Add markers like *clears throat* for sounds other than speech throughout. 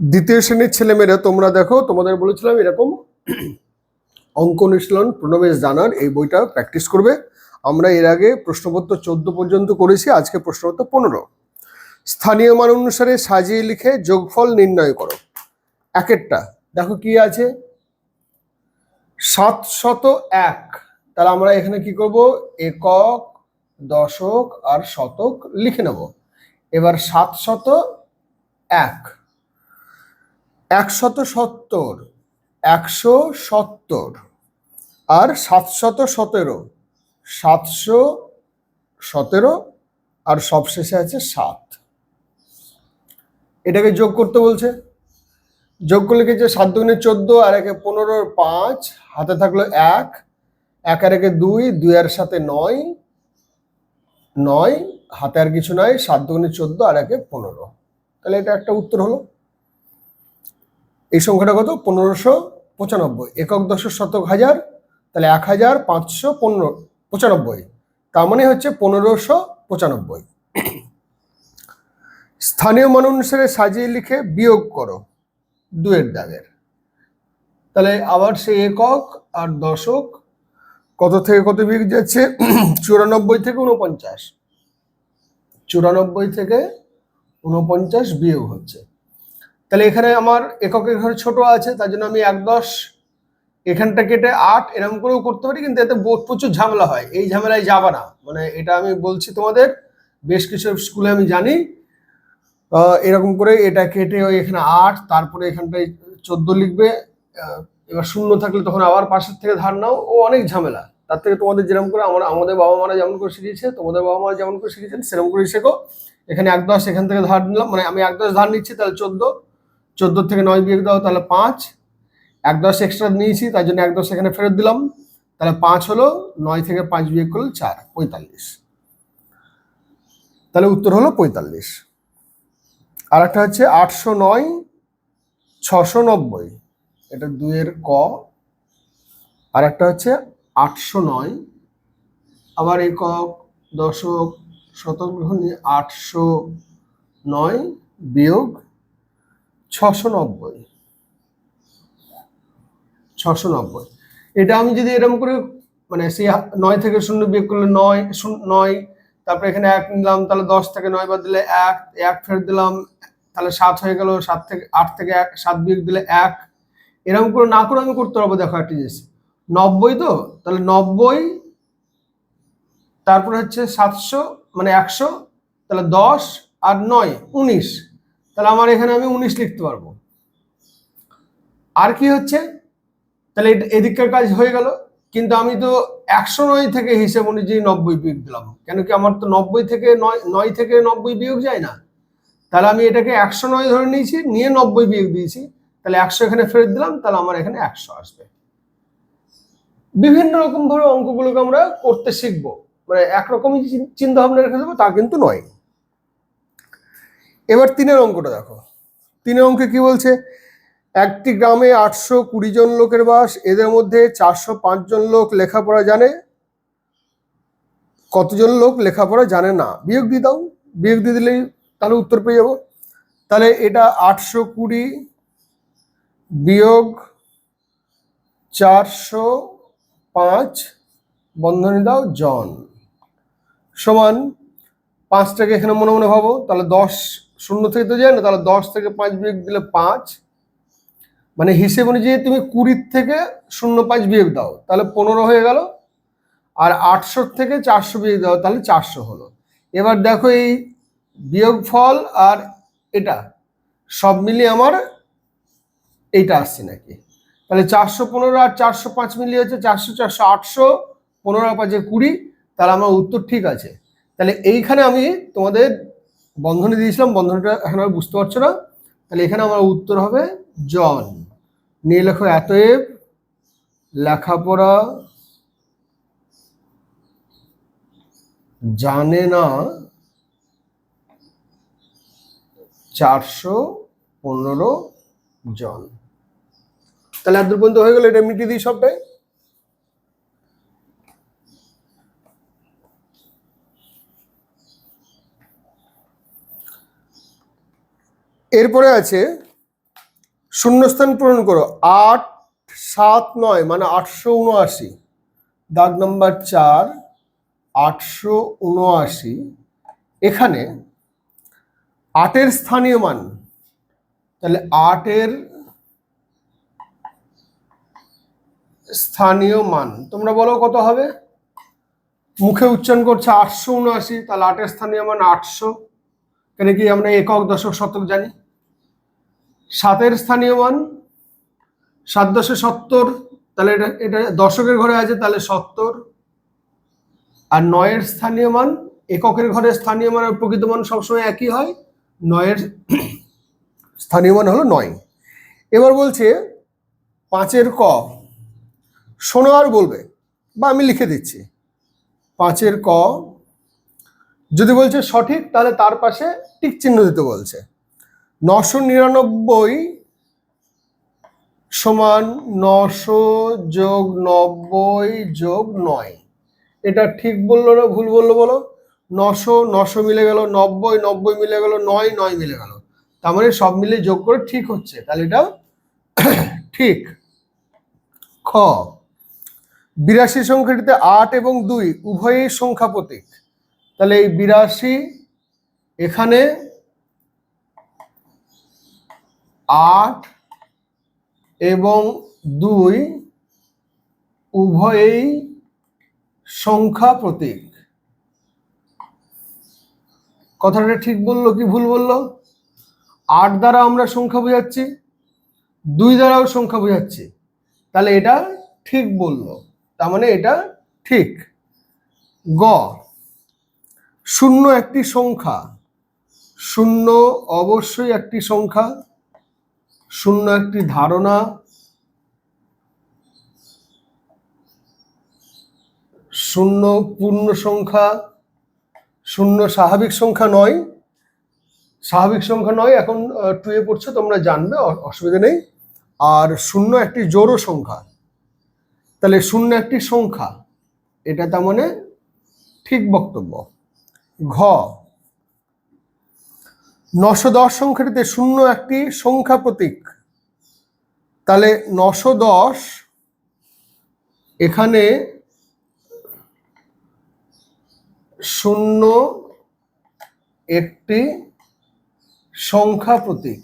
দ্বিতীয় শ্রেণির ছেলেমেয়েরা, তোমরা দেখো, তোমাদের বলেছিলাম এরকম অঙ্ক অনুশীলন প্রণবেশ জানার এই বইটা প্র্যাকটিস করবে। আমরা এর আগে প্রশ্নপত্র চোদ্দ পর্যন্ত করেছি, আজকে প্রশ্নপত্র পনেরো। স্থানীয় মান অনুসারে সাজিয়ে লিখে যোগফল নির্ণয় করো। একেরটা, দেখো কি আছে? সাতশত এক। তাহলে আমরা এখানে কি করব? একক, দশক আর শতক লিখে নেব। এবার সাতশত এক। একশত সত্তর একশো সত্তর আর সাতশত সতেরো সাতশো সতেরো আর সবশেষে আছে সাত। এটাকে যোগ করতে বলছে। যোগ করলে কি সাত দুগুণে চোদ্দ আর একে পনেরোর পাঁচ, হাতে থাকল এক এক আর একে দুই দুই আর সাথে নয় নয়, হাতে আর কিছু নয় সাত দুগুণে চোদ্দ আর একে পনেরো। তাহলে এটা একটা উত্তর হলো। এই সংখ্যাটা কত? পনেরোশো পঁচানব্বই। একক দশক শতক হাজার, তাহলে এক হাজার পাঁচশো পনেরো, পঁচানব্বই। তার মানে হচ্ছে পনেরোশো পঁচানব্বই। স্থানীয় মান অনুসারে সাজিয়ে লিখে বিয়োগ করো, দুয়ের দাগের। তাহলে আবার সে একক আর দশক কত থেকে কত বিয়োগ যাচ্ছে? চুরানব্বই থেকে উনপঞ্চাশ চুরানব্বই থেকে উনপঞ্চাশ বিয়োগ হচ্ছে। তাহলে এখানে আমার এককের ঘরে ছোট আছে, তার জন্য আমি এক দশ এখানটা কেটে আট এরকম করেও করতে পারি, কিন্তু এতে প্রচুর ঝামেলা হয়। এই ঝামেলায় যাবা না। মানে এটা আমি বলছি তোমাদের, বেশ কিছু স্কুলে আমি জানি এরকম করে এটা কেটে ওই এখানে আট, তারপরে এখানটায় চোদ্দ লিখবে এবার শূন্য থাকলে তখন আবার পাশের থেকে ধার নাও, ও অনেক ঝামেলা। তার থেকে তোমাদের যেরকম করে আমরা, আমাদের বাবা মারা যেমন করে শিখিয়েছে, তোমাদের বাবা মারা যেমন করে শিখিয়েছেন, সেরকম করে শেখো। এখানে এক দশ এখান থেকে ধার নিলাম মানে আমি এক দশ ধার নিচ্ছি, তাহলে চোদ্দ। চোদ্দ থেকে নয় বিয়োগ দাও, তাহলে পাঁচ। এক দশ এক্সট্রা নিয়েছি তাই জন্য এক দশ এখানে ফেরত দিলাম। তাহলে পাঁচ হলো, নয় থেকে পাঁচ বিয়োগ করলে চার, পঁয়তাল্লিশ। তাহলে উত্তর হলো পঁয়তাল্লিশ। আর একটা হচ্ছে আটশো নয়, ছশো নব্বই। এটা দুইয়ের ক। আর একটা হচ্ছে আটশো নয়। আবার একক, দশক, শতক আটশো নয় বিয়োগ ছশো নব্বই। ছশো নব্বই। এটা আমি যদি এরকম করে মানে সেই নয় থেকে শূন্য বিয়োগ করলে নয় নয়, তারপরে এখানে এক নিলাম, তাহলে দশ থেকে নয় বাদ দিলে এক এক ফেরত দিলাম, তাহলে সাত হয়ে গেল, সাত থেকে, আট থেকে এক, সাত বিয়োগ দিলে এক। এরকম করে না করে আমি করতে পারব, দেখো একটা জিনিস। নব্বই তো? তাহলে নব্বই, তারপরে হচ্ছে সাতশো মানে একশো, তাহলে দশ আর নয়, উনিশ। তাহলে আমার এখানে আমি উনিশ লিখতে পারব। আর কি হচ্ছে? তাহলে এদিককার কাজ হয়ে গেল। কিন্তু আমি তো একশো নয় থেকে হিসেব অনুযায়ী নব্বই বিয়োগ দিলাম। কেন কি আমার তো নব্বই থেকে নয় নয় থেকে নব্বই বিয়োগ যায় না? তাহলে আমি এটাকে একশো নয় ধরে নিয়েছি, নিয়ে নব্বই বিয়োগ দিয়েছি। তাহলে একশো এখানে ফেরত দিলাম, তাহলে আমার এখানে একশো আসবে। বিভিন্ন রকম ভাবে অঙ্কগুলোকে আমরা করতে শিখব। মানে একরকমই চিন- চিন্তা ভাবনা রেখে দেবো, তা কিন্তু নয়। এবার তিনের অঙ্কটা দেখো। তিনের অঙ্কে কি বলছে? একটি গ্রামে আটশো কুড়ি জন লোকের বাস, এদের মধ্যে চারশো পাঁচ জন লোক লেখাপড়া জানে। কতজন লোক লেখাপড়া জানে না? বিয়োগ দিয়ে দাও। বিয়োগ দিয়ে দিলেই তাহলে উত্তর পেয়ে যাব। তাহলে এটা আটশো কুড়ি বিয়োগ চারশো পাঁচ বন্ধনী দাও জন। সমান পাঁচটাকে এখানে মনে মনে ভাবো, তাহলে দশ শূন্য থেকে তো যায় না, তাহলে দশ থেকে পাঁচ বিয়োগ দিলে পাঁচ। মানে হিসেব অনুযায়ী তুমি কুড়ির থেকে শূন্য পাঁচ বিয়োগ দাও, তাহলে পনেরো হয়ে গেল। আর আটশো থেকে চারশো বিয়োগ দাও, তাহলে চারশো হলো। এবার দেখো এই বিয়োগ ফল আর এটা, সব মিলিয়ে আমার এইটা আসছে নাকি? তাহলে চারশো পনেরো আর চারশো পাঁচ মিলিয়ে হচ্ছে চারশো চারশো আটশো, পনেরো পাঁচে কুড়ি, তাহলে আমার উত্তর ঠিক আছে। তাহলে এইখানে আমি তোমাদের বন্ধনী দিয়েছিলাম, বন্ধনটা এখন আর বুঝতে পারছ না। তাহলে এখানে আমার উত্তর হবে জন। নিয়ে লেখো এতএব লেখাপড়া জানে না চারশো পনেরো জন। তাহলে এত পর্যন্ত হয়ে গেল, এটা মিটিয়ে দিই সবটাই। এরপরে আছে শূন্যস্থান পূরণ করো, আট, সাত, নয় মানে আটশো উনআশি। দাগ নম্বর চার, আটশো উনআশি। এখানে আটের স্থানীয় মান, তাহলে আটের স্থানীয় মান, তোমরা বলো কত হবে? মুখে উচ্চারণ করছে আটশো উনআশি, তাহলে আটের স্থানীয় মান আটশো। কেন কি আমরা একক দশক শতক জানি? সাতের স্থানীয় মান সাত দশে সত্তর, তাহলে এটা এটা দশকের ঘরে আছে, তাহলে সত্তর। আর নয়ের স্থানীয় মান, এককের ঘরে স্থানীয় মান আর প্রকৃত মান সবসময় একই হয়, নয়ের *clears throat* স্থানীয় মান হলো নয়। এবার বলছে পাঁচের ক, শোনো আর বলবে, বা আমি লিখে দিচ্ছি। পাঁচের ক যদি বলছে সঠিক, তাহলে তার পাশে টিক চিহ্ন দিতে বলছে। নশো নিরানব্বই সমান নশো যোগ নব্বই যোগ নয়। এটা ঠিক বলল না ভুল বলল বলো? নশো নশো মিলে গেল নব্বই নব্বই মিলে গেল নয় নয় মিলে গেল। তার মানে সব মিলে যোগ করে ঠিক হচ্ছে। তাহলে এটা *coughs* ঠিক। খ। বিরাশি সংখ্যাটিতে আট এবং দুই, উভয়ই সংখ্যা প্রতীক তাহলে এই বিরাশি এখানে আট এবং দুই উভয়েই সংখ্যা প্রতীক। কথাটা ঠিক বলল কি ভুল বলল? আট দ্বারা আমরা সংখ্যা বোঝাচ্ছি, দুই দ্বারাও সংখ্যা বোঝাচ্ছি। তাহলে এটা ঠিক বলল, তার মানে এটা ঠিক। গ শূন্য একটি সংখ্যা। শূন্য অবশ্যই একটি সংখ্যা। শূন্য একটি ধারণা। শূন্য পূর্ণ সংখ্যা। শূন্য স্বাভাবিক সংখ্যা নয়। স্বাভাবিক সংখ্যা নয়, এখন টুয়ে পড়ছো, তোমরা জানবে অসুবিধা নেই। আর শূন্য একটি জোড়ো সংখ্যা। তাহলে শূন্য একটি সংখ্যা, এটা তার মানে ঠিক বক্তব্য। ঘ। নশো দশ সংখ্যাটিতে শূন্য একটি সংখ্যা প্রতীক। তাহলে নশো দশ এখানে শূন্য একটি সংখ্যা প্রতীক।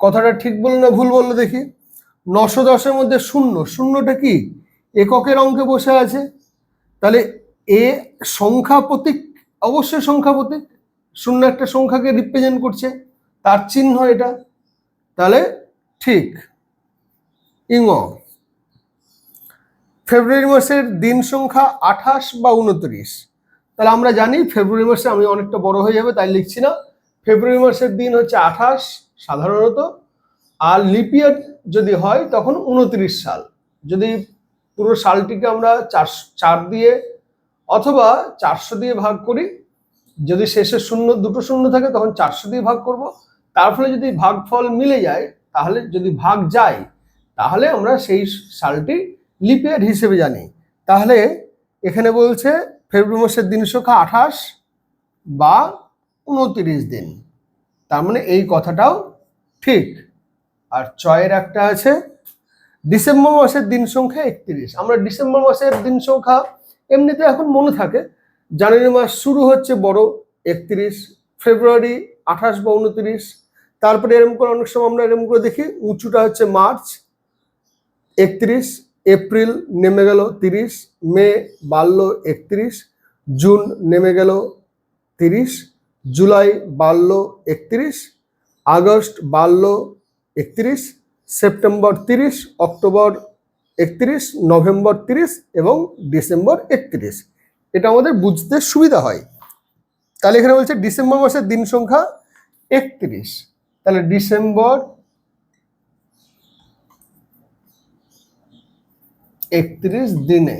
কথাটা ঠিক বলল না ভুল বলল দেখি। নশো দশের মধ্যে শূন্য। শূন্যটা কি? এককের অঙ্কে বসে আছে। তাহলে এ সংখ্যা প্রতীক, অবশ্যই সংখ্যা প্রতীক। শূন্য একটা সংখ্যাকে রিপ্রেজেন্ট করছে, তার চিহ্ন এটা। তাহলে ঠিক ইঙ ফেব্রুয়ারি মাসের দিন সংখ্যা আঠাশ বা উনত্রিশ। তাহলে আমরা জানি ফেব্রুয়ারি মাসে আমি অনেকটা বড় হয়ে যাবে, তাই লিখছি না। ফেব্রুয়ারি মাসের দিন হচ্ছে আঠাশ, সাধারণত। আর লিপিয়ার যদি হয়, তখন উনত্রিশ সাল। যদি পুরো সালটিকে আমরা চার চার দিয়ে অথবা চারশো দিয়ে ভাগ করি। যদি শেষে শূন্য, দুটো শূন্য থাকে তখন চারশো দিয়ে ভাগ করব। তার ফলে যদি ভাগফল মিলে যায়, তাহলে যদি ভাগ যায়, তাহলে আমরা সেই সালটি লিপিয়ার হিসেবে জানি। তাহলে এখানে বলছে, ফেব্রুয়ারি মাসের দিন সংখ্যা আঠাশ বা উনত্রিশ দিন। তার মানে এই কথাটাও ঠিক। আর চয়ের একটা আছে ডিসেম্বর মাসের দিন সংখ্যা একত্রিশ। আমরা ডিসেম্বর মাসের দিন সংখ্যা এমনিতে এখন মনে থাকে। জানুয়ারি মাস শুরু হচ্ছে বড় একত্রিশ, ফেব্রুয়ারি আঠাশ বা উনত্রিশ। তারপরে এরকম করে অনেক সময় আমরা এরকম করে দেখি, উঁচুটা হচ্ছে মার্চ একত্রিশ, এপ্রিল নেমে গেল তিরিশ, মে বাড়ল একত্রিশ, জুন নেমে গেল তিরিশ, জুলাই বাড়ল একত্রিশ, আগস্ট বাড়ল একত্রিশ সেপ্টেম্বর তিরিশ, অক্টোবর একত্রিশ, নভেম্বর তিরিশ এবং ডিসেম্বর একত্রিশ। এটা আমাদের বুঝতে সুবিধা হয়। তাহলে এখানে বলছে ডিসেম্বর মাসের দিন সংখ্যা একত্রিশ। তাহলে ডিসেম্বর একত্রিশ দিনে।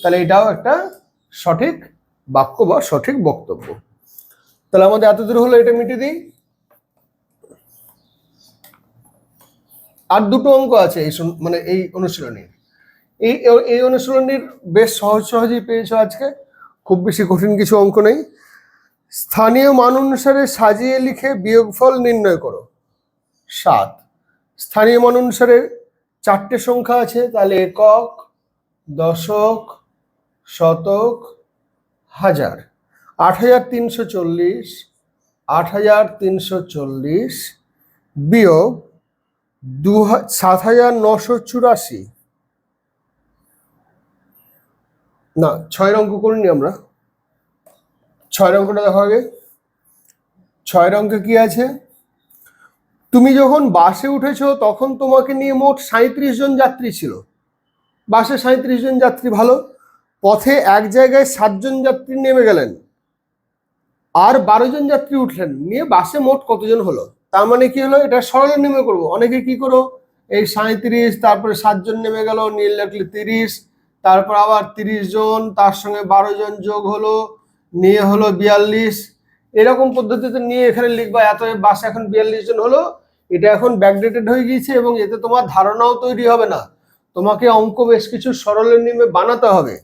তাহলে এটাও একটা সঠিক বাক্য বা সঠিক বক্তব্য। তাহলে আমাদের এত দূর হলো এটা মিটিয়ে দিই। আর দুটো অঙ্ক আছে এই মানে এই অনুশীলনীর। এই এই অনুশীলনীর বেশ সহজ সহজেই পেয়েছ আজকে। খুব বেশি কঠিন কিছু অঙ্ক নেই। স্থানীয় মান অনুসারে সাজিয়ে লিখে বিয়োগফল নির্ণয় করো। সাত। স্থানীয় মান অনুসারে চারটে সংখ্যা আছে, তাহলে একক, দশক, শতক, হাজার। আট হাজার তিনশো চল্লিশ, আট হাজার তিনশো চল্লিশ, বিয়োগ দু সাত হাজার নশো চুরাশি। না, ছয় অঙ্ক করিনি আমরা। ছয় অঙ্কটা দেখো আগে। ছয় অঙ্কে কি আছে? তুমি যখন বাসে উঠেছো, তখন তোমাকে নিয়ে মোট সাঁত্রিশ জন যাত্রী ছিল। বাসে সাঁত্রিশ জন যাত্রী ভালো। পথে এক জায়গায় সাতজন যাত্রী নেমে গেলেন। আর বারো জন যাত্রী উঠলেন। নিয়ে বাসে মোট কতজন হলো? তার মানে কি হলো? এটা সরলে নেমে করব। অনেকে কি করো? এই সাঁত্রিশ তারপরে সাতজন নেমে গেল, নীল লাগলে তিরিশ, তারপর আবার তিরিশ জন, তার সঙ্গে বারো জন যোগ হলো, নিয়ে হলো বিয়াল্লিশ। এরকম পদ্ধতিতে নিয়ে এখানে লিখবা, এত বাসে এখন বিয়াল্লিশ জন হলো, এটা এখন ব্যাকডেটেড হয়ে গিয়েছে এবং এতে তোমার ধারণাও তৈরি হবে না। তোমাকে অঙ্ক বেশ কিছু সরলের নিয়মে বানাতে হবে।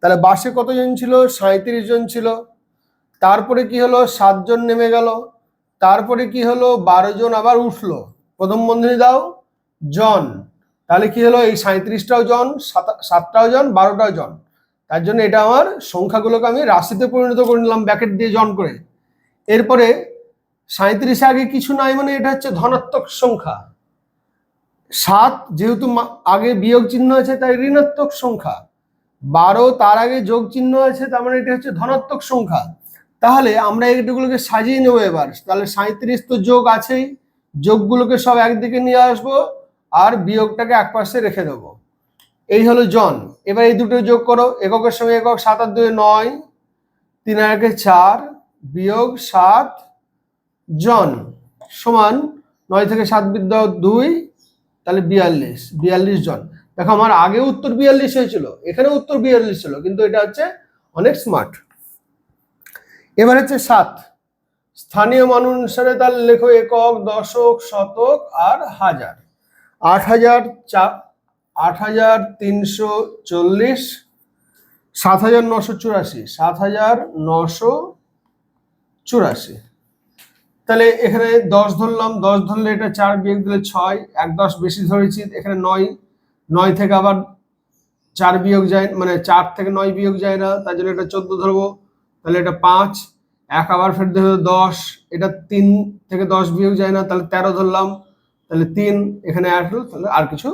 তাহলে বাসে কতজন ছিল? সাঁত্রিশ জন ছিল। তারপরে কি হলো? সাতজন নেমে গেল। তারপরে কি হলো? বারো জন আবার উঠল। প্রথম বন্ধনী দাও, জন। তাহলে কি হলো? এই সাঁত্রিশটাও জন, সাত- সাতটাও জন, বারোটাও জন। তার জন্য এটা আমার সংখ্যাগুলোকে আমি রাশিতে পরিণত করে নিলাম ব্যাকেট দিয়ে জন করে। এরপরে সাঁত্রিশে আগে কিছু নাই মানে এটা হচ্ছে ধনাত্মক সংখ্যা। সাত যেহেতু আগে বিয়োগ চিহ্ন আছে তাই ঋণাত্মক সংখ্যা। বারো তার আগে যোগ চিহ্ন আছে তার মানে এটা হচ্ছে ধনাত্মক সংখ্যা। তাহলে আমরা এগুলোকে সাজিয়ে নেব এবার। তাহলে সাঁত্রিশ তো যোগ আছেই, যোগগুলোকে সব একদিকে নিয়ে আসব আর বিয়োগটাকে এক পাশে রেখে দেবো। এই হলো জন। এবার এই দুটো যোগ করো, এককের সঙ্গে একক সাত আর দুই নয়, তিন আর একে চার, বিয়োগ সাত, জন সমান নয় থেকে সাত বিদ্যা দুই, তাহলে বিয়াল্লিশ বিয়াল্লিশ জন। দেখো আমার আগে উত্তর বিয়াল্লিশ হয়েছিল এখানে উত্তর বিয়াল্লিশ ছিল, কিন্তু এটা হচ্ছে অনেক স্মার্ট এবার হচ্ছে সাত। স্থানীয় মান অনুসারে তার লেখো একক, দশক, শতক আর হাজার। আট হাজার চা, আট হাজার তিনশো চল্লিশ, সাত হাজার নশো চুরাশি, সাত হাজার নশো চুরাশি। তাহলে এখানে দশ ধরলাম, দশ ধরলে এটা চার বিয়োগ দিলে ছয়, এক দশ বেশি ধরেছি, এখানে নয় নয় থেকে আবার চার বিয়োগ যায় মানে চার থেকে নয় বিয়োগ যায় না, তার জন্য এটা চোদ্দ ধরবো। তাহলে এটা পাঁচ, এক আবার ফের দশ, এটা তিন থেকে দশ বিয়োগ যায় না, তাহলে তেরো ধরলাম, তাহলে তিন, এখানে এক হলো, তাহলে আর কিছু,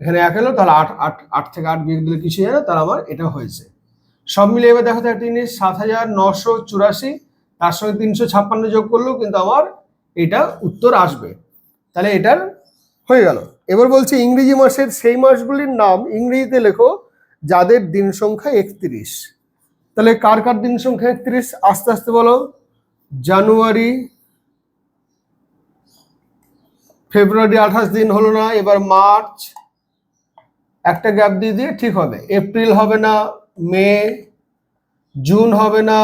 এখানে এক হলো তাহলে আট আট আট থেকে আট বিয়োগ দিলে কিছু যায় না, তাহলে আমার এটা হয়েছে। সব মিলিয়ে এবার দেখো একটা জিনিস, সাত হাজার নশো চুরাশি, তার সঙ্গে তিনশো ছাপ্পান্ন যোগ করলেও কিন্তু আমার এটা উত্তর আসবে। তাহলে এটার হয়ে গেল। এবার বলছে ইংরেজি মাসের সেই মাসগুলির নাম ইংরেজিতে লেখো, যাদের দিন সংখ্যা একত্রিশ। তাহলে কার কার দিন সংখ্যা একত্রিশ? আস্তে আস্তে বলো। জানুয়ারি, ফেব্রুয়ারি আঠাশ দিন হলো না, এবার মার্চ। একটা গ্যাপ দিয়ে দিয়ে ঠিক হবে। এপ্রিল হবে না, মে, জুন হবে না,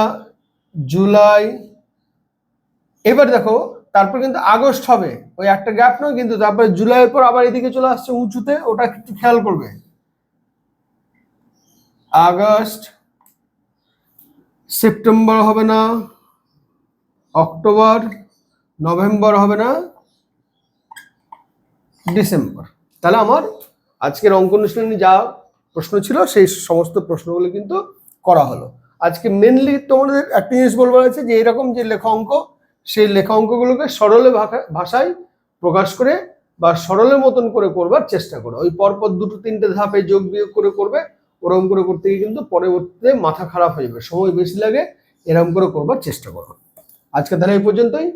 জুলাই। এবার দেখো, তারপর কিন্তু আগস্ট হবে। ওই একটা গ্যাপ নয়, কিন্তু তারপরে জুলাইয়ের পর আবার এদিকে চলে আসছে উঁচুতে, ওটা একটু খেয়াল করবে। আগস্ট সেপ্টেম্বর হবে না, অক্টোবর, নভেম্বর হবে না, ডিসেম্বর। তাহলে আমার আজকের অঙ্ক অনুষ্ঠানে যা প্রশ্ন ছিল, সেই সমস্ত প্রশ্নগুলো কিন্তু করা হলো। আজকে মেনলি তোমাদের একটা জিনিস বলবার আছে যে, এরকম যে লেখা অঙ্ক, সেই লেখা অঙ্কগুলোকে সরলে ভাষা- ভাষায় প্রকাশ করে বা সরলের মতন করে করবার চেষ্টা করো। ওই পরপর দুটো তিনটে ধাপে যোগ বিয়োগ করে করবে ওরকম করে করতে গিয়ে কিন্তু পরবর্তীতে মাথা খারাপ হয়ে যাবে। সময় বেশি লাগে এরকম করে করবার চেষ্টা করো আজকে তাহলে এই পর্যন্তই।